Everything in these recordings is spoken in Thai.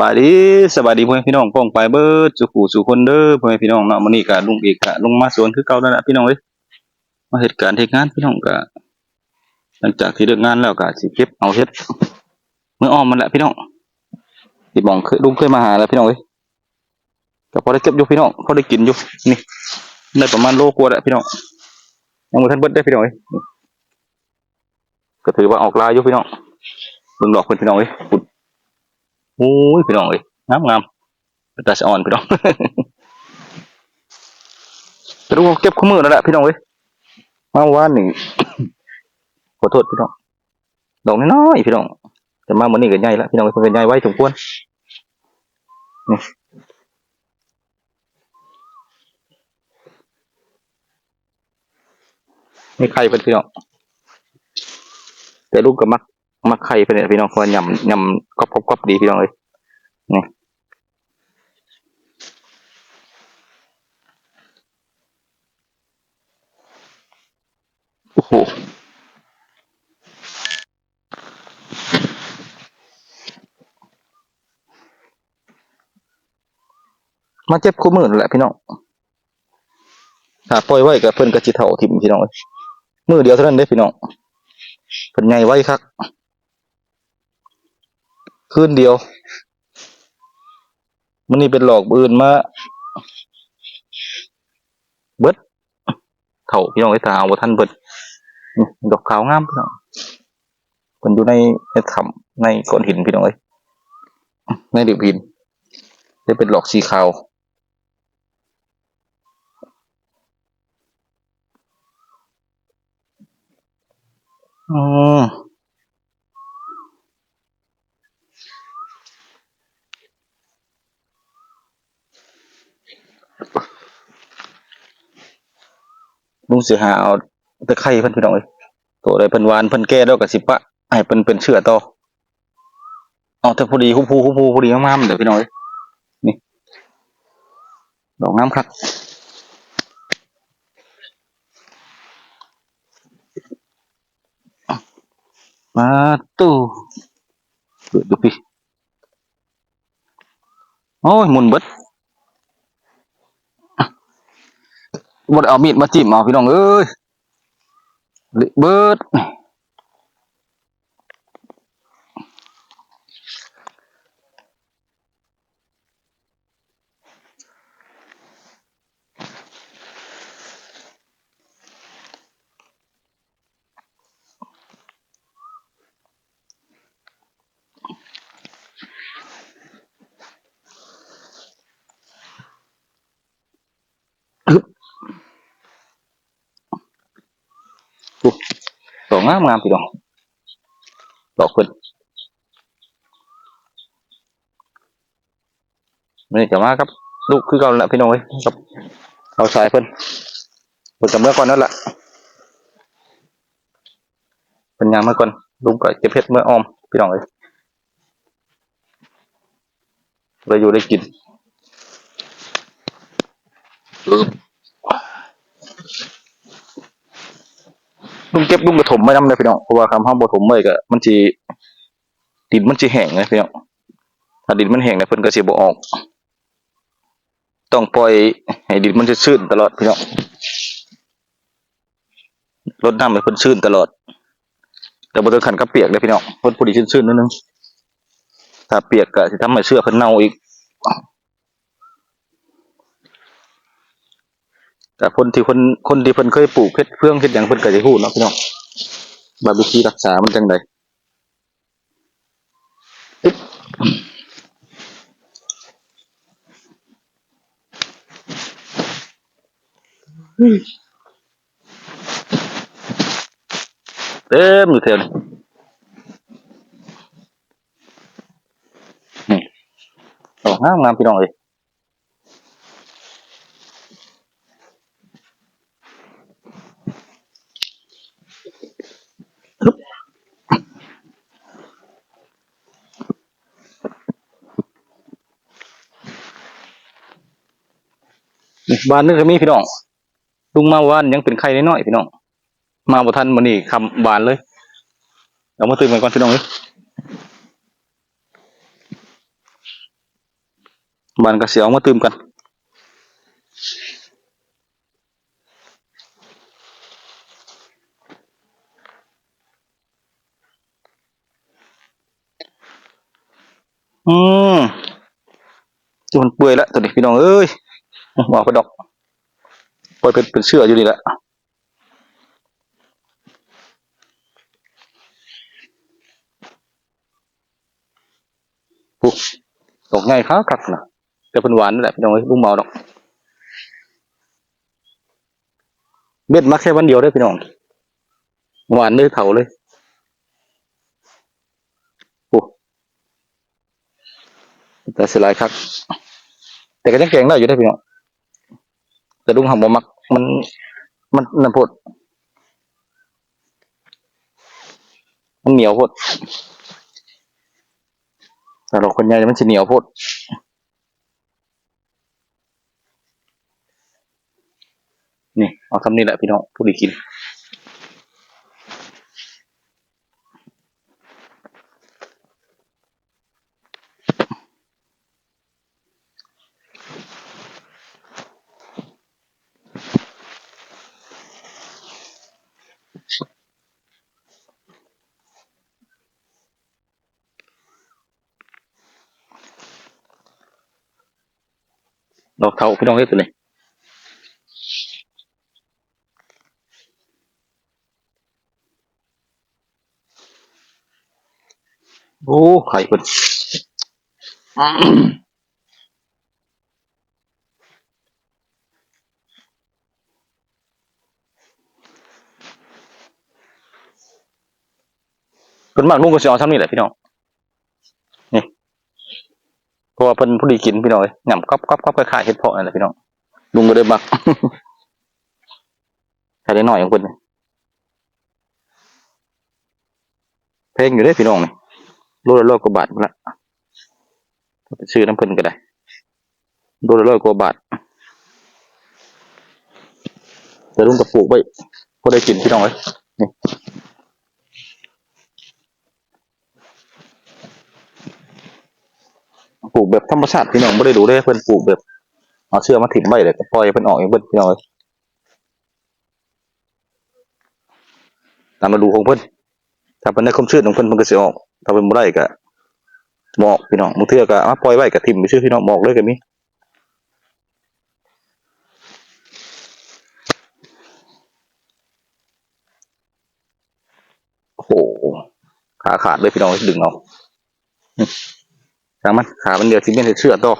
บายดีสบายดีพ่อแม่พี่น้องป้องไปเบิดสุขุสุคนเด้อพ่อแม่พี่น้องเนาะมื้อนี้ก็ลุงเอกก็ลงมาสวนคือเก่าแล้วนะพี่น้องเอ้ยมาเฮ็ดการเฮ็ดงานพี่น้องก็หลังจากที่เลิกงานแล้วก็สิเก็บเอาเฮ็ดมื้ออ้อมมันแหละพี่น้องที่บอกเคยลุงเคยมาหาแล้วพี่น้องเอ้ยก็พอได้เก็บอยู่พี่น้องพอได้กินอยู่นี่ได้ประมาณโลกว่าแล้วพี่น้องยังบ่ทันเบิดได้พี่น้องเอ้ยก็ถือว่าออกลายอยู่พี่น้องเบิ่งดอกเพิ่นพี่น้องเอ้ยปุดโอ้ยพี่น้องเอ้ยงามงามตาสะอ่อนพี่น้องแต่รู้ว่าเก็บข้อมือแล้วแหละพี่น้องเอ้ยมาว่านนี่ขอโทษพี่น้องดอกน้อยพี่น้องแต่มาวันนี้ก็ใหญ่แล้วพี่น้องเอ้ยเพิ่นใหญ่ไว้สมควรนี่นี่ไข่เพิ่นพี่น้องแต่ลูกก็มัก มักไข่เพิ่นเนี่ยพี่น้องเพราะว่ายำยำกรอบๆๆดีพี่น้องเอ้ยนี่โอ้โหมาเจ็บคู่มือนแหละพี่น้องถ้าปล่อยไว้กับเพิ่อนก็สิเท่าทิมพี่น้องเอ้ยมือเดียวเท่านั้นเด้พี่น้องเพิ่นใหญ่ไว้คัก คืนเดียวมันนี่เป็นหลอกอื่นมาเบิดเท่าพี่น้องไอ้ยตาเอาบ่ทันเบิดดอกขาวงามพี่น้องเพิ่นอยู่ในในถ้ำในก้อนหินพี่น้องเอ้ยในดิบหินได้เป็นหลอกสีขาวอ๋อ ลุงสิหาเอาตะไคร้เพิ่นพี่น้องเอ้ยตัวใดเพิ่นหวานเพิ่นแก่แล้วก็สิปะให้เพิ่นเป็นเชื้อต่อเอาแต่พอดีฮู้ผู้ฮู้ผู้พอดีงามๆเด้อพี่น้องเอ้ยนี่ดอกงามคักมาตู้เปิดดูพี่โอ้ยมุนเบิด บดเอามีดมาจิ้มเอาพี่น้องเอ้ยเละเบิด งามงามพี่น้องดอกเพิ่นนี่จะมาครับ ลูกคือเก่าล้วพี่น้องเอ้ยครับเอาสายเพิ่นเพิ่นกับเมื่อก่อนนั่นแหละเพิ่นยางเมื่อก่อนลุงก็เก็บเพชรเมื่อออมพี่น้องเอ้ยเลยอยู่ได้กินปึ๊บ ลุงเก็บลุงกระถมไม่นำเลยพี่น้องเพราะว่าคำห้ามบ่ถมไว้ก็มันสิดินมันสิแห้งเลยพี่น้องถ้าดินมันแห้งเนี่ยเพิ่นก็สิบ่ออก ต้องปล่อยให้ดินมันชื้นตลอดพี่น้องรดน้ำให้เพิ่นชื้นตลอด แต่บ่ถึงขันกับเปียกเลยพี่น้องเพิ่นพอดีชื้นๆนิดนึงถ้าเปียกก็สิทำให้เสื้อเพิ่นเน่าอีก แต่คนที่คนคนที่เพิ่นเคยปลูกเพชรเพื่องเฮ็ดหยังเพิ่นก็สิฮู้เนาะพี่น้องว่าวิธีรักษามันจังไดเต็มอยู่แถวนี้นี่ดอกงามงามพี่น้องเอ้ย บ้านนึงก็มีพี่น้องลุงมาว่านยังเป็นไข่น้อยๆพี่น้อง มาบ่ทันมื้อนี้คำบานเลยเดี๋ยวมาตื่นกันก่อนพี่น้องเอ้ยบานก็สิเอามาตื่มกันอืมที่มันเปื่อยแล้วตัวนี้พี่น้องเอ้ย บอกไปดอกปล่อยเป็นเป็นเชื่ออยู่นี่แหละปุ๊บดอกง่ายครับคักนะแต่เป็นหวานนี่แหละพี่น้องเอ้ยลุงเมาดอกเบ็ดมาแค่วันเดียวได้อพี่น้อง หวานเลยเถาเลยโอ้แต่เสียดายครับ แต่ก็ยังแกงได้อยู่ได้อพี่น้อง แต่ลุงหำบ่มัก มันมันนั่นพดมันเหนียวพดแต่เราคนใหญ่มันสิเหนียวพดนี่ เอาทำนี่แหละพี่น้องผู้ดีกิน ดอกเทาพี่น้องเฮ็ดตัวนี้โอ้ไข่เพิ่นเพิ่นมากลุงก็สิเอาทำนี่แหละพี่น้องนี่เพราะ ว่าเพิ่นผู้ดีกินพี่น้องเอ้ยหย่ำก๊อบก๊อบก๊อบคล้ายๆเห็ดเพาะนั่นแหละพี่น้องลุงก็ได้มักใครได้หน่อยของเพิ่นเพลงอยู่ได้พี่น้องนี่โลละร้อยกว่าบาทละไปซื้อน้ำเพิ่นก็ได้โลละร้อยกว่าบาทแต่ลุงก็ปลูกไว้พอได้กินพี่น้องเอ้ยนี่ ปลูกแบบธรรมชาติพี่น้องไม่ได้ดูได้เพิ่นปลูกแบบเอาเชือกมาถิ่มไว้เลยก็ปล่อยเพิ่นออกเองเพิ่นพี่น้องตามมาดูของเพิ่นถ้าเพิ่นได้ความชื้นของเพิ่นเพิ่นก็สิออกถ้าเพิ่นบ่ได้ก็หมอกพี่น้องบางเทือก็มาปล่อยไว้ก็ถิ่มไปซื่อพี่น้องหมอกเลยก็มีโอ้โหขาขาดเลยพี่น้องดึงเอา อืมางมันขามันเดียวที่เป็นเชือกต่อ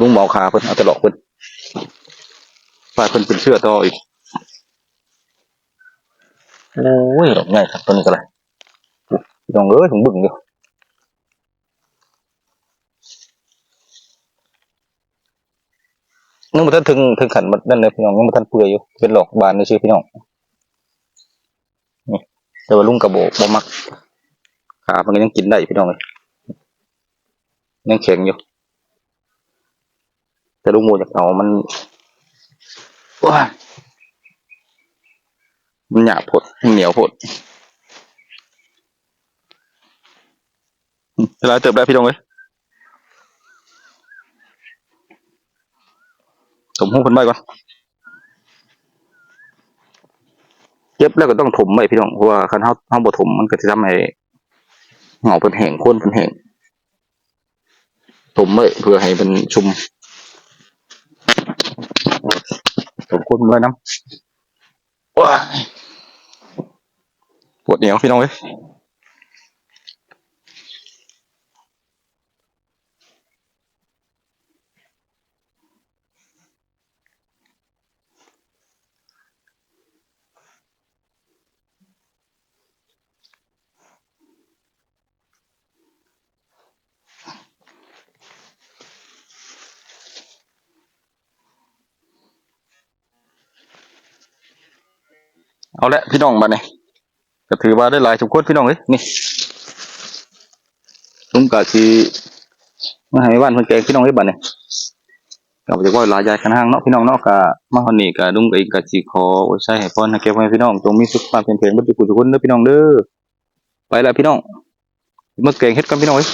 ลุงหมอขาเพิ่นเอาตลอกเพิ่นฝ่ายเพิ่นเป็นเชือกต่ออีกโอ้ยดอกใหญ่ครับตัวนี้ก็เลยองเอ้ยผมบึ้งอยู่นึกว่าท่านถึงถึงขันมันนั่นเลยพี่น้องนึกว่าท่านเปื่อยอยู่เป็นหลอกบานในชื่อพี่น้องนี่แต่ว่าลุงกระโบกบ่มัก ขามันก็ยังกินได้อีพี่น้องเลยยังแข็งอยู่ แต่ลุงโมจากเอามันว้ามันหยาบพดเหนียวพดเวลาเติบได้พี่น้องเลยถมห้องคนใบก่อนเก็บแล้วก็ต้องถมไว้พี่น้องเพราะว่าคันเฮาเฮาบ่ถมมันก็จะทำให้ หงอเป็นแห่งข้นเป็นแห่งถมไว้เพื่อให้มันชุ่มถมโคนไว้น้ำว้ายปวดเหนียวพี่น้องเอ้ย เอาละพี่น้องมาเนี่ยก็ถือว่าได้หลายสมควรพี่น้องเอ้ยนี่ลุงกะสิมาให้บ้านเพิ่นแกงพี่น้องเอ้ยบัดเนี่ยก็บ่จะว่าหลายยายกันห้างเนาะพี่น้องเนาะก็มาฮอดนี้ก็ลุงก็เองก็สิขออวยใช้ให้พรให้แก่พ่อพี่น้องจงมีสุขภาพแข็งแรงเบ่ทุกผู้ทุกคนเด้อพี่น้องเด้อไปล้วพี่น้องมาแกงเฮ็ดกันพี่น้องเอ้ย